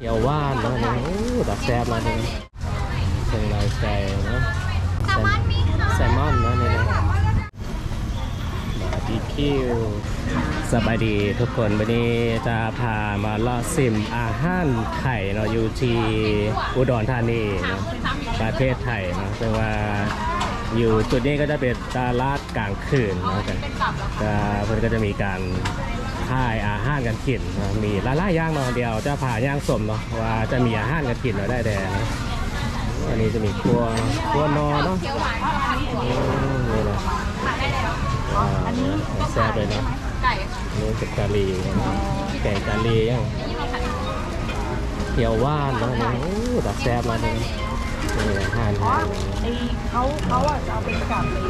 เขียวว่านนะนี่โอ้ดักแซ่บนะนี่เชียงรายไก่นะแซลมอนมีค่ะแซลมอนนะนี่นะบาร์บีคิวสบายดีทุกคนวันนี้จะพามาเลาะซิมอาหารไทยเนาะอยู่ที่อุดรธานีเนาะประเทศไทยเนาะซึ่งว่าอยู่จุดนี้ก็จะเป็นตลาดกลางคืนเนาะแต่ก็เพื่อนก็จะมีการ ขายอาหารกันกินมีหลายๆอย่างเนาะเดียวจะพาย่างสมเนาะว่าจะมีอาหารกันกินเนาได้แต่อันนี้จะมีครัวครัวนอเนาะเขียวหวานอืมนี่นะอันนี้แซ่บเลยเนาะไก่ค่ะอันนี่เป็นกะหรี่นะแกงกะหรี่ยังเขียวว่านเนาะโอ้ดักแซ่บมาเลยนี่อาหารไทยไอเขาเขาอะจะเอาเป็นกับเลย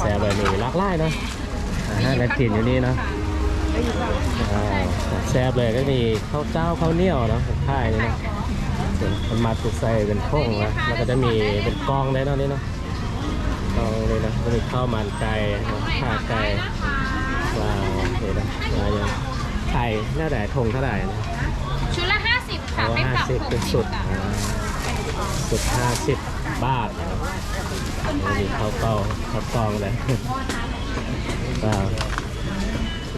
แซ่บเลยนี่หลากหลายเนาะอาหารกันกินอยู่นี่เนาะ แซ่บเลยก็มีข้าวเจ้าข้าวเหนียวเนาะข้ายนี่เนาะส่วนมันมาถูกใส่เป็นโค้งนะแล้วก็จะมีเป็นกองเลยเนาะนี่เนาะกองเลยนะก็มีข้าวมันไก่เนาะข้าไก่ว้าวเดี๋ยวนะมายังไข่หน้าแต่ทงเท่าไหร่นะชุดละห้าสิบค่ะเอาไม่ห้าปรับสิบหกเป็นสิสุบดค่ะอ่าสุดห้าสิบบาทมีข้าวเป้าข้าวกล้องเลยว้าว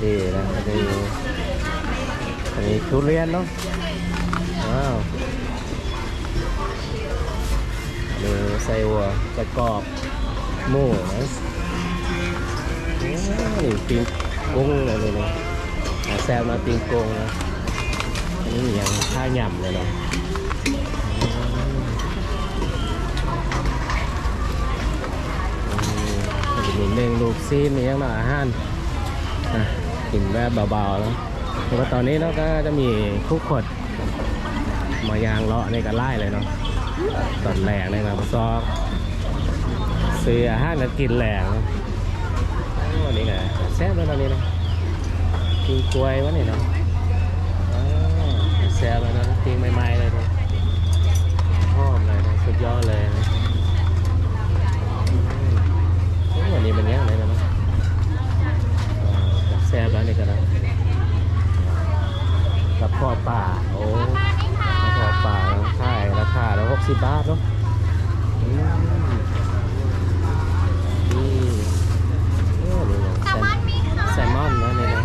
ดีนะอันนี้อันนี้ทุเรียนเนาะว้าวอันนี้ไส้วัวไส้กรอบหมูนะนี่ปิ้งกุ้งเลยนี่นะอ่าแซมมาปิ้งกุ้งนะอันนี่ยังข้าวหย่ำเลยเนาะอืมมีเมงลูกซีนมีอย่างหน่อยอาหารอะ กินแบบเบาๆแล้วแต่ว่าตอนนี้เราก็จะมีคุกขดมายางเลาะในกระไล่เลยเนาะตอนแหลกเลยนะซอกซื้ออาหารกินแหลกเนาะโอ้นี่ไงแซ่บแล้วตอนนี้นะกินกล้วยวะนี่เนาะอ้าวแซ่บแล้วนะกินใหม่ๆเลยเนาะหอมเลยนะสุดยอดเลยนะโอ้วันนี้มันยังไงนะเนาะอ่าแซ่บแล้วนี่กันนะกับพ่อป่าโอ้มานี่ค่ะกับพ่อป่าแล้วขายราคาแล้วหกสิบบาทเนาะอืมนี่โอ้นี่นะแซลมอนมีค่ะแซลมอนนะนี่นะ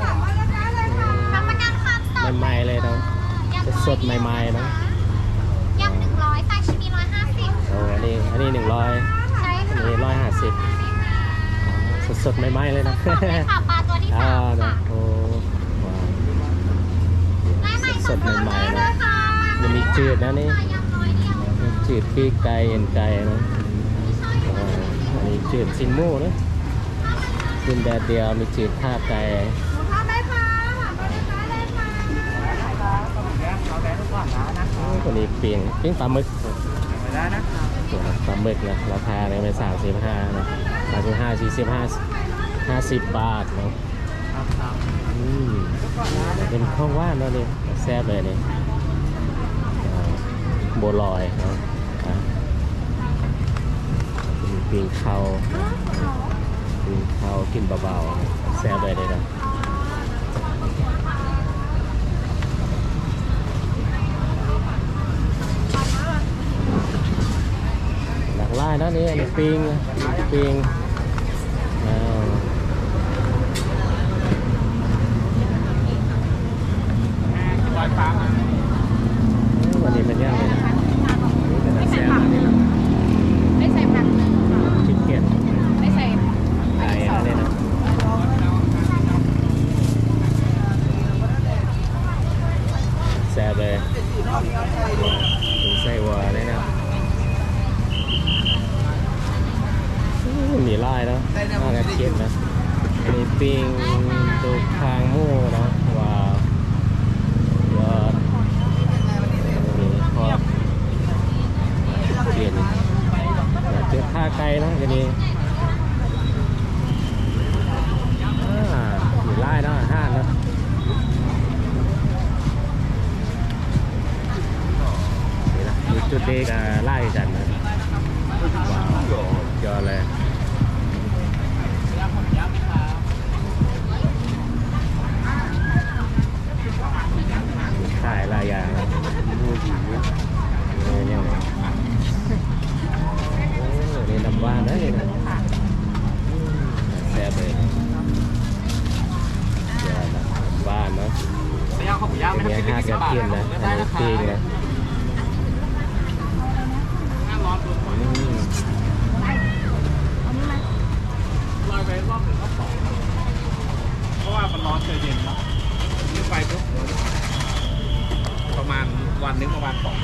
รับประกันความสดใหม่ๆเลยเนาะยำสดๆใหม่ๆเนาะยำหนึ่งร้อยซาชิมิร้อยห้าสิบโอ้อันนี้อันนี้หนึ่งร้อยใช่อันค่ะนี้ร้อยห้าสิบสดๆใหม่ๆเลยนะสดเลยค่ะปลาตัวที่ อ่าสามนะค่ะโอ้ว้าวได้ใหม่สดๆใหม่ๆเลนะยค่ะยังมีจืดนะนี่ยำน้อยเดียวจืดปีกไก่เอ็นไก่นะอ่าอันนี้จืดซินหมูนะซินแดดเดียวมีจืดข้าไก่ทำได้ค่ะได้เลยค่ะโอ้ตัวนี้เปียงเปียงปลาหมึกได้นะครับปลาหมึกนะราคาเนี่ยเป็นสามสิบห้านะสามสิบห้าสี่สิบห้าห้าสิบบาทเนาะ อืมเป็นข้าวว่านเนาะนี่แซ่บเลยนี่อ่าบัวลอยเนาะอะเป็นปีงเขาปีงเขากินเบาๆแซ่บเลยเลยนะหลากหลายนะนี่อันนี้ปิงปิงอ่า วันนี้เป็นยังไงนะนี่เป็นอาแซมอันนี้นะ ไม่ใส่ผักหนึ่งค่ะ ชิคเก้น ไม่ใส่ ไก่อันนี้นะแซ่บเลยถึงไส้วัวเลยนะอู้มีลายเนาะน่ารักเก็บนะอันนี้ปิ้งตูคางหมูเนาะว้าวยอดมีทอดเปลี่ยนเจอข้าไก่เนะทีนี้ หมูย่างไหมครับห้าสิบาทเทียมนะได้นะครัปิ้งนะลอยไปรอบหนึ่รอบสองเพราะว่ามันร้อนเย็นครับนี่ไปปุ๊บประมาณวันนึงประมาณสอง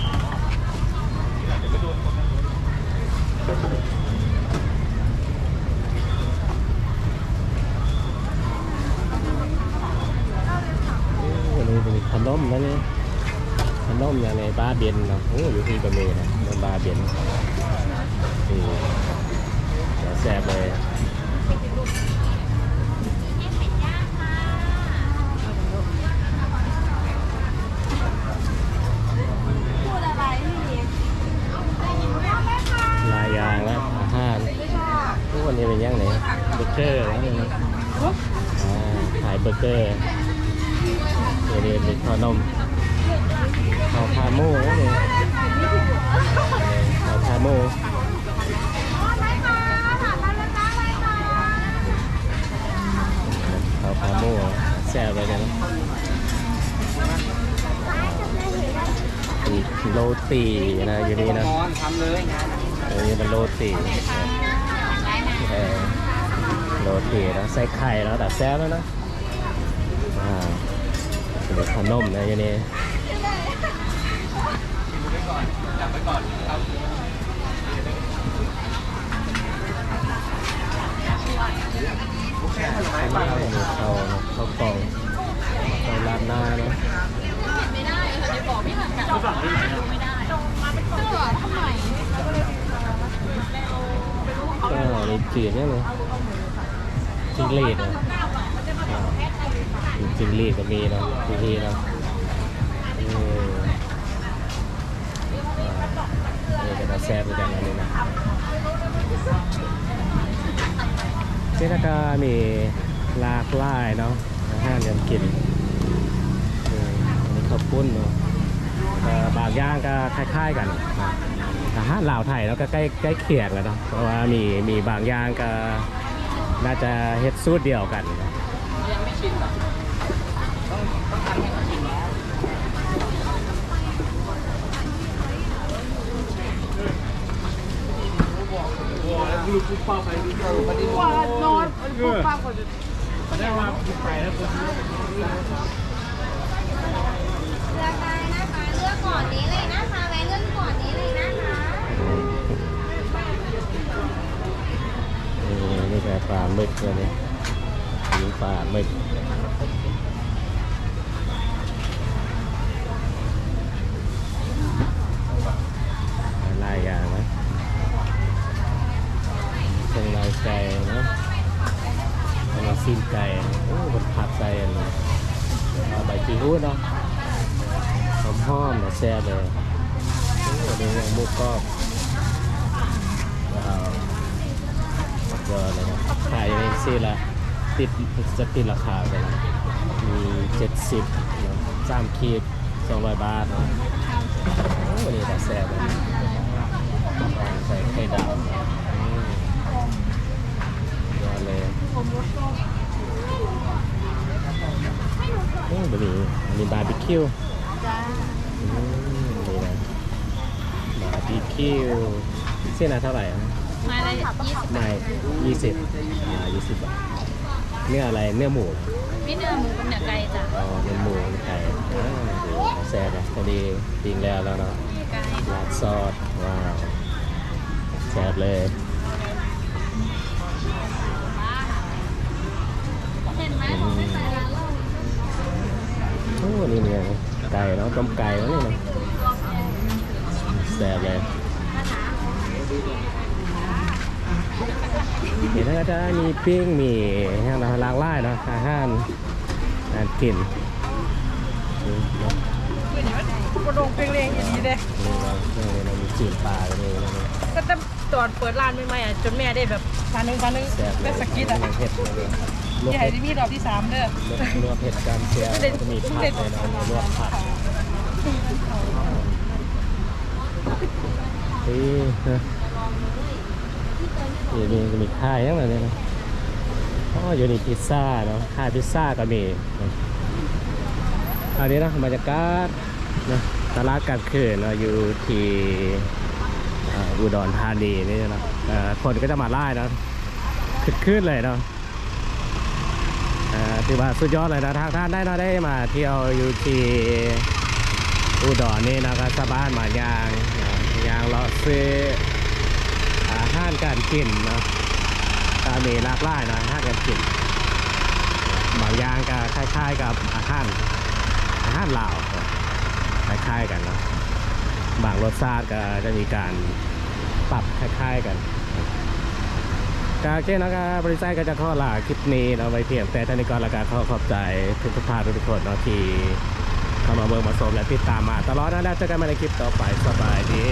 โอ้อยู่ที่บะเมนะในบาร์เบนนี่เดี๋ยวแซ่บเลยพูดอะไรพี่หลายอย่างแล้วอาหารทุกวันนี้เป็นยังไงเบอร์เกอร์แล้วนี่นะขายเบอร์เกอร์เดี๋ยวนี้เป็นข้าวนมข้าวพาหมูนะนี่ ข้าวพาหมูพ่อไหมคะถามมาแล้วจ้าไหมคะข้าวพาหมูแซ่บเลยนะโรตีนะอยู่นี่นะนอนทำเลยงานอันนี้เป็นโรตีโรตีแล้วใส่ไข่แล้วแต่แซ่บแล้วนะอ่าเป็นขนมนะอยู่นี่ จับไปก่อนครับข้าวเขาข้าวกล่องข้าวราดหน้าเนาะไม่ได้ค่ะจะบอกพี่หันกลับไม่ได้เสื้อทำไมก็มีจืดเนี่ยเลยจิงหรีดนะอ่าจิงหรีดก็มีเนาะที่นี่เนาะเอออ่านี่ ก็แซ่บเหมือนกันอันนี้นะที่นั่นก็มีหลากหลายเนาะอาหารการกินอันนี้ข้าวปุ้นเนาะบางย่างก็คล้ายๆกันนะอาหารลาวไทยแล้วก็ใกล้ใกล้เคียงแล้วเนาะเพราะว่ามีมีบางย่างก็น่าจะเฮ็ดสูตรเดียวกันยังไม่ชินหรอต้องต้องทำให้เขาชินแล้ว ว่านอนปุ๊บปั๊บก็จะได้ว่าไปแล้วปุ๊บเลือกได้นะคะเลือกก่อนนี้เลยนะคะแวะเลือกก่อนนี้เลยนะคะนี่นี่คือปลาหมึกเลยนี่ปลาหมึกหลายอย่างนะเครื่องในไก่นะอันนี้ซีนไก่โอ้มันผัดใส่อันนี้ เอาใบกีฮู้เนาะหอมหอมนะแซ่บเลยโอ้เดี๋ยวหมูกรอบว้าวก็เลยนะขายในซีละติดจะติดราคาไปนะมีเจ็ดสิบสามขีดสองร้อยบาทเนาะโอ้นี่แต่แซ่บเลยใส่ไข่ดาวอืมยอเลย โอ้บะหมี่อันนี้บาร์บีคิวจ้าอืมนี่นะบาร์บีคิวเส้นละเท่าไหร่อะมาเลยยี่สิบไม่ยี่สิบอ่ายี่สิบบาทเนื้ออะไรเนื้อหมูพี่เนื้อหมูกับเนื้อไก่จ้ะอ๋อเนื้อหมูไก่อ่าดูแซ่บนะพอดีปิ้งแล้วแล้วเนาะไก่ราดซอสว้าวแซ่บเลย ต้มไก่แล้วนี่เนาะแซ่บเลยเห็นแล้วก็จะมีปิ้งมีอาหารหลากหลายเนาะอาหารการกินนี่เนาะกระดงเพลงเรงอย่างนี้เลยนี่เราเนี่ยเรามีจีนปลาเลยนี่นะก็ตั้งตอนเปิดร้านใหม่ๆอะจนแม่ได้แบบฟานึงฟานึงแซ่บเลยได้สกิดอะเผ็ดเลยลวกใหญ่เผ็ดที่มีรอบที่สามเด้อลวกเผ็ดกันเชียวจะมีผักเลยเนาะลวกผัก นี่นะนี่มีมีค่ายยังไงเนี่ยนะอ๋ออยู่นี่พิซซ่าเนาะค่ายพิซซ่าก็มีอันนี้นะบรรยากาศนะตลาดกลางคืนเนาะอยู่ที่อ่ออุดรธานีนี่นะคนก็จะมาไล่นะขึ้นขึ้นเลยเนาะอ่อถือว่าสุดยอดเลยนะทางท่านได้เนาะได้มาเที่ยวอยู่ที่ อุดรนี่นะก็สบายมายางยางเลาะซื้ออาหารการกินเนาะก็มีหลากหลายนะอาหารการกินบางยางก็คล้ายๆกับอาหารอาหารลาวคล้ายๆกันเนาะบางรสชาติก็จะมีการปรับคล้ายๆกันกาเกนะกาบบริษัทก็จะข้อลาคลิปนี้เนาะไว้เพียงแต่ท่านนี้ก็ละกาขอขอบใจทุกท่านทุกคนเนาะที่ ทำเมาเบิ่งมาสมและติดตามมา ตลอดนะแล้วเจอกันใหม่ในคลิปต่อไปสบายดี